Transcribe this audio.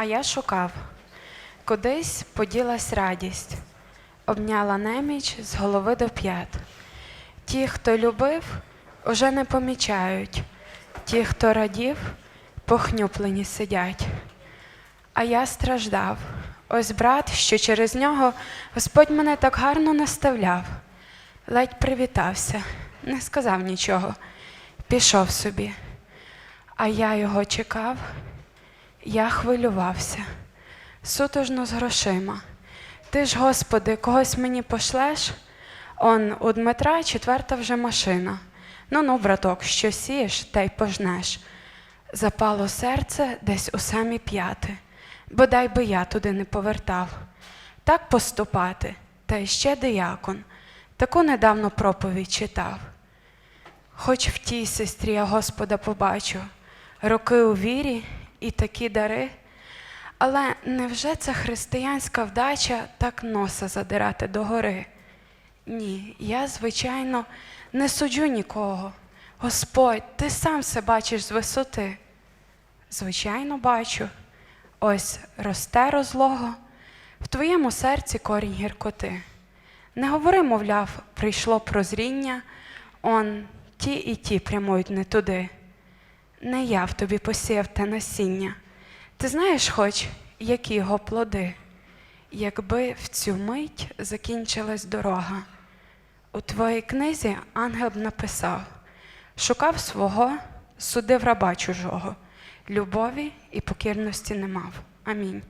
А я шукав, кудись поділась радість, обняла неміч з голови до п'ят. Ті, хто любив, уже не помічають, ті, хто радів, похнюплені сидять. А я страждав. Ось брат, що через нього Господь мене так гарно наставляв, ледь привітався, не сказав нічого, пішов собі. А я його чекав, я хвилювався, сутожно з грошима. Ти ж, Господи, когось мені пошлеш? Он у Дмитра четверта вже машина. Ну ну, браток, що сієш, та й пожнеш. Запало серце десь у самі п'яти, бодай би я туди не повертав. Так поступати, та й ще диякон, таку недавно проповідь читав. Хоч в тій сестрі я Господа побачу, роки у вірі і такі дари, але невже ця християнська вдача так носа задирати догори? Ні, я, звичайно, не суджу нікого. Господь, ти сам все бачиш з висоти. Звичайно, бачу. Ось росте розлого, в твоєму серці корінь гіркоти. Не говори, мовляв, прийшло прозріння, он ті і ті прямують не туди. Не я в тобі посіяв те насіння. Ти знаєш хоч, які його плоди, якби в цю мить закінчилась дорога. У твоїй книзі ангел б написав: шукав свого, судив раба чужого, любові і покірності не мав. Амінь.